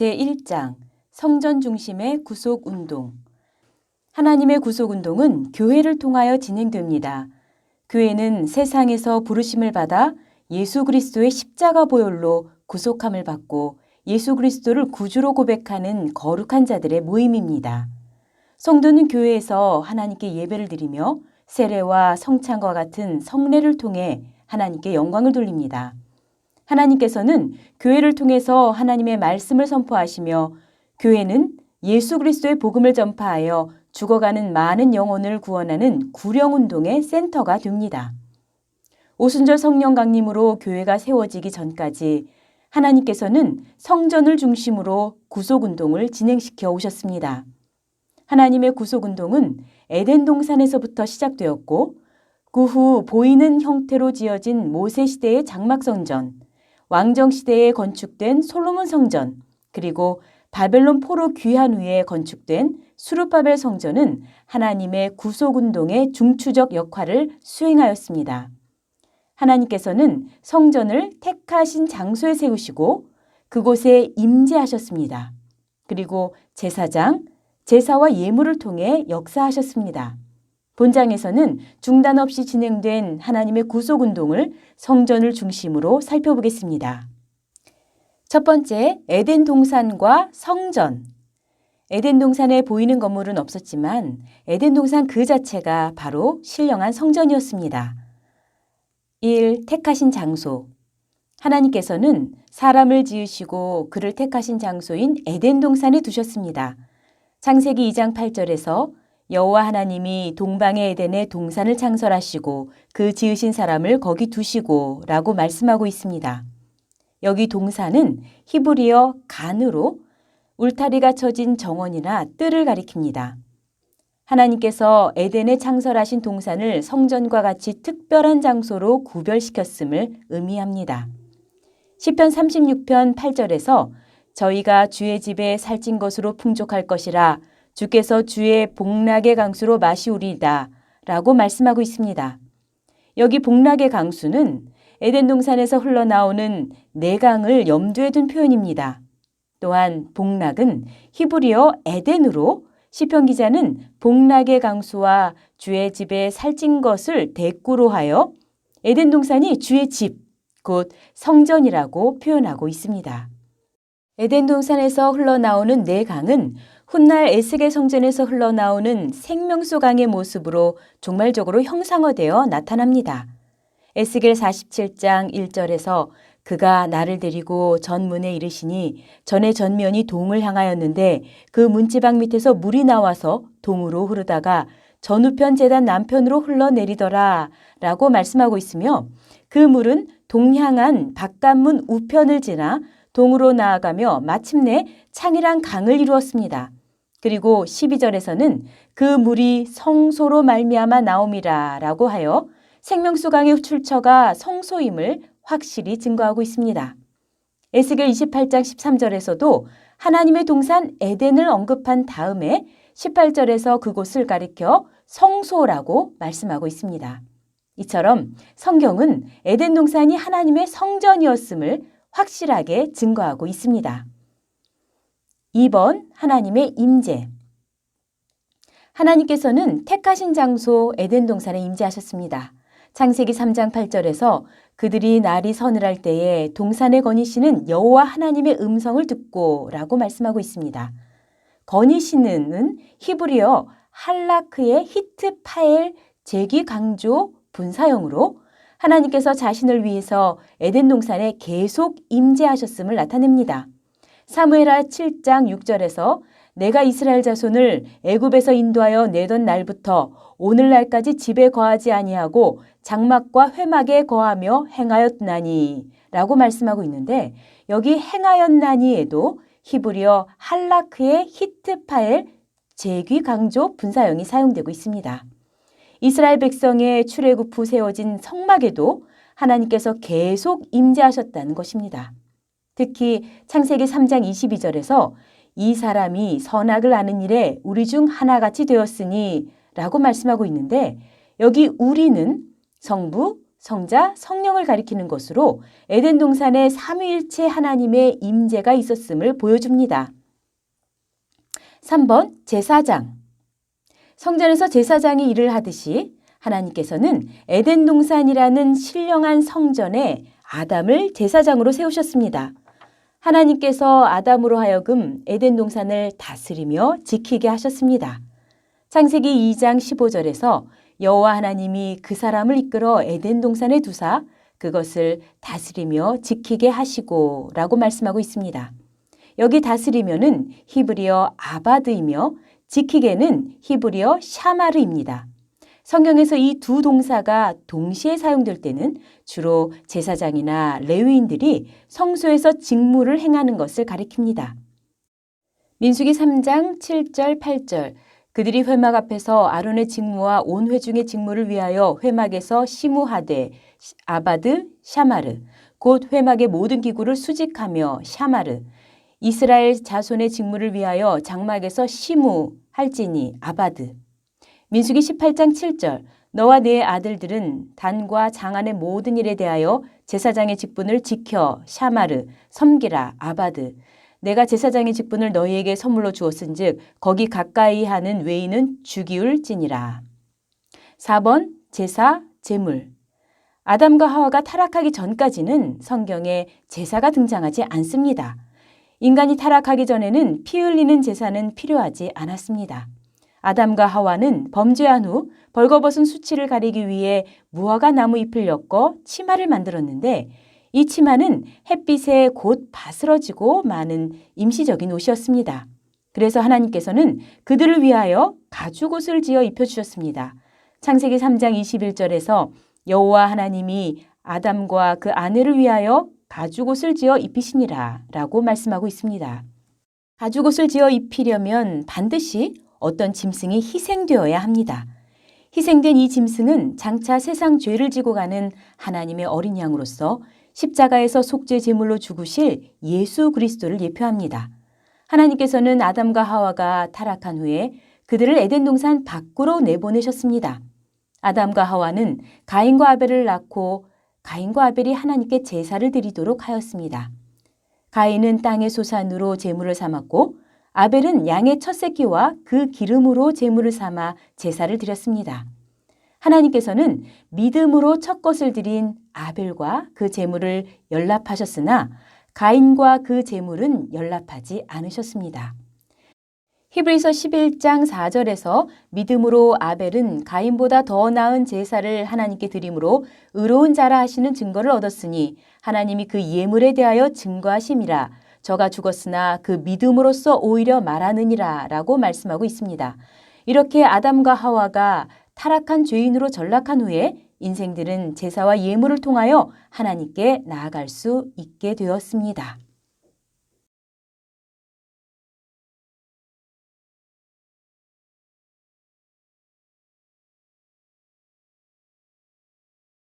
제1장 성전 중심의 구속 운동 하나님의 구속 운동은 교회를 통하여 진행됩니다. 교회는 세상에서 부르심을 받아 예수 그리스도의 십자가 보혈로 구속함을 받고 예수 그리스도를 구주로 고백하는 거룩한 자들의 모임입니다. 성도는 교회에서 하나님께 예배를 드리며 세례와 성찬과 같은 성례를 통해 하나님께 영광을 돌립니다. 하나님께서는 교회를 통해서 하나님의 말씀을 선포하시며 교회는 예수 그리스도의 복음을 전파하여 죽어가는 많은 영혼을 구원하는 구령운동의 센터가 됩니다. 오순절 성령 강림으로 교회가 세워지기 전까지 하나님께서는 성전을 중심으로 구속운동을 진행시켜 오셨습니다. 하나님의 구속운동은 에덴 동산에서부터 시작되었고 그 후 보이는 형태로 지어진 모세 시대의 장막 성전, 왕정 시대에 건축된 솔로몬 성전, 그리고 바벨론 포로 귀한 후에 건축된 수르바벨 성전은 하나님의 구속 운동의 중추적 역할을 수행하였습니다. 하나님께서는 성전을 택하신 장소에 세우시고 그곳에 임재하셨습니다. 그리고 제사장, 제사와 예물을 통해 역사하셨습니다. 본장에서는 중단 없이 진행된 하나님의 구속 운동을 성전을 중심으로 살펴보겠습니다. 첫 번째, 에덴 동산과 성전. 에덴 동산에 보이는 건물은 없었지만 에덴 동산 그 자체가 바로 신령한 성전이었습니다. 1. 택하신 장소. 하나님께서는 사람을 지으시고 그를 택하신 장소인 에덴 동산에 두셨습니다. 창세기 2장 8절에서 여호와 하나님이 동방의 에덴에 동산을 창설하시고 그 지으신 사람을 거기 두시고 라고 말씀하고 있습니다. 여기 동산은 히브리어 간으로 울타리가 쳐진 정원이나 뜰을 가리킵니다. 하나님께서 에덴에 창설하신 동산을 성전과 같이 특별한 장소로 구별시켰음을 의미합니다. 시편 36편 8절에서 저희가 주의 집에 살찐 것으로 풍족할 것이라 주께서 주의 복락의 강수로 마시우리다 라고 말씀하고 있습니다. 여기 복락의 강수는 에덴 동산에서 흘러나오는 내강을 염두에 둔 표현입니다. 또한 복락은 히브리어 에덴으로 시편 기자는 복락의 강수와 주의 집에 살찐 것을 대꾸로 하여 에덴 동산이 주의 집, 곧 성전이라고 표현하고 있습니다. 에덴 동산에서 흘러나오는 네 강은 훗날 에스겔 성전에서 흘러나오는 생명수 강의 모습으로 종말적으로 형상화되어 나타납니다. 에스겔 47장 1절에서 그가 나를 데리고 전문에 이르시니 전의 전면이 동을 향하였는데 그 문지방 밑에서 물이 나와서 동으로 흐르다가 전우편 재단 남편으로 흘러내리더라 라고 말씀하고 있으며 그 물은 동향한 바깥문 우편을 지나 동으로 나아가며 마침내 창이란 강을 이루었습니다. 그리고 12절에서는 그 물이 성소로 말미암아 나옴이라 라고 하여 생명수 강의 출처가 성소임을 확실히 증거하고 있습니다. 에스겔 28장 13절에서도 하나님의 동산 에덴을 언급한 다음에 18절에서 그곳을 가리켜 성소라고 말씀하고 있습니다. 이처럼 성경은 에덴 동산이 하나님의 성전이었음을 확실하게 증거하고 있습니다. 2번 하나님의 임재 하나님께서는 택하신 장소 에덴 동산에 임재하셨습니다. 창세기 3장 8절에서 그들이 날이 서늘할 때에 동산에 거니시는 여호와 하나님의 음성을 듣고라고 말씀하고 있습니다. 거니시는은 히브리어 할라크의 히트 파엘 제기 강조 분사형으로 하나님께서 자신을 위해서 에덴 동산에 계속 임재하셨음을 나타냅니다. 사무엘하 7장 6절에서 내가 이스라엘 자손을 애굽에서 인도하여 내던 날부터 오늘날까지 집에 거하지 아니하고 장막과 회막에 거하며 행하였나니 라고 말씀하고 있는데 여기 행하였나니에도 히브리어 할라크의 히트파엘 제귀 강조 분사형이 사용되고 있습니다. 이스라엘 백성의 출애굽 후 세워진 성막에도 하나님께서 계속 임재하셨다는 것입니다. 특히 창세기 3장 22절에서 이 사람이 선악을 아는 일에 우리 중 하나같이 되었으니 라고 말씀하고 있는데 여기 우리는 성부, 성자, 성령을 가리키는 것으로 에덴 동산에 삼위일체 하나님의 임재가 있었음을 보여줍니다. 3번 제사장 성전에서 제사장이 일을 하듯이 하나님께서는 에덴 동산이라는 신령한 성전에 아담을 제사장으로 세우셨습니다. 하나님께서 아담으로 하여금 에덴 동산을 다스리며 지키게 하셨습니다. 창세기 2장 15절에서 여호와 하나님이 그 사람을 이끌어 에덴 동산에 두사 그것을 다스리며 지키게 하시고 라고 말씀하고 있습니다. 여기 다스리면은 히브리어 아바드이며 지키게는 히브리어 샤마르입니다. 성경에서 이 두 동사가 동시에 사용될 때는 주로 제사장이나 레위인들이 성소에서 직무를 행하는 것을 가리킵니다. 민수기 3장 7절 8절. 그들이 회막 앞에서 아론의 직무와 온 회중의 직무를 위하여 회막에서 시무하되 아바드 샤마르. 곧 회막의 모든 기구를 수직하며 샤마르. 이스라엘 자손의 직무를 위하여 장막에서 시무 할지니 아바드 민수기 18장 7절 너와 네 아들들은 단과 장안의 모든 일에 대하여 제사장의 직분을 지켜 샤마르 섬기라 아바드 내가 제사장의 직분을 너희에게 선물로 주었은즉 거기 가까이 하는 외인은 죽이울지니라 4번 제사 제물 아담과 하와가 타락하기 전까지는 성경에 제사가 등장하지 않습니다. 인간이 타락하기 전에는 피 흘리는 제사는 필요하지 않았습니다. 아담과 하와는 범죄한 후 벌거벗은 수치를 가리기 위해 무화과 나무 잎을 엮어 치마를 만들었는데 이 치마는 햇빛에 곧 바스러지고 많은 임시적인 옷이었습니다. 그래서 하나님께서는 그들을 위하여 가죽 옷을 지어 입혀 주셨습니다. 창세기 3장 21절에서 여호와 하나님이 아담과 그 아내를 위하여 가죽 옷을 지어 입히시니라 라고 말씀하고 있습니다. 가죽 옷을 지어 입히려면 반드시 어떤 짐승이 희생되어야 합니다. 희생된 이 짐승은 장차 세상 죄를 지고 가는 하나님의 어린 양으로서 십자가에서 속죄 제물로 죽으실 예수 그리스도를 예표합니다. 하나님께서는 아담과 하와가 타락한 후에 그들을 에덴 동산 밖으로 내보내셨습니다. 아담과 하와는 가인과 아벨을 낳고 가인과 아벨이 하나님께 제사를 드리도록 하였습니다. 가인은 땅의 소산으로 제물을 삼았고 아벨은 양의 첫 새끼와 그 기름으로 제물을 삼아 제사를 드렸습니다. 하나님께서는 믿음으로 첫 것을 드린 아벨과 그 제물을 연락하셨으나 가인과 그 제물은 연락하지 않으셨습니다. 히브리서 11장 4절에서 믿음으로 아벨은 가인보다 더 나은 제사를 하나님께 드림으로 의로운 자라 하시는 증거를 얻었으니 하나님이 그 예물에 대하여 증거하심이라 저가 죽었으나 그 믿음으로써 오히려 말하느니라 라고 말씀하고 있습니다. 이렇게 아담과 하와가 타락한 죄인으로 전락한 후에 인생들은 제사와 예물을 통하여 하나님께 나아갈 수 있게 되었습니다.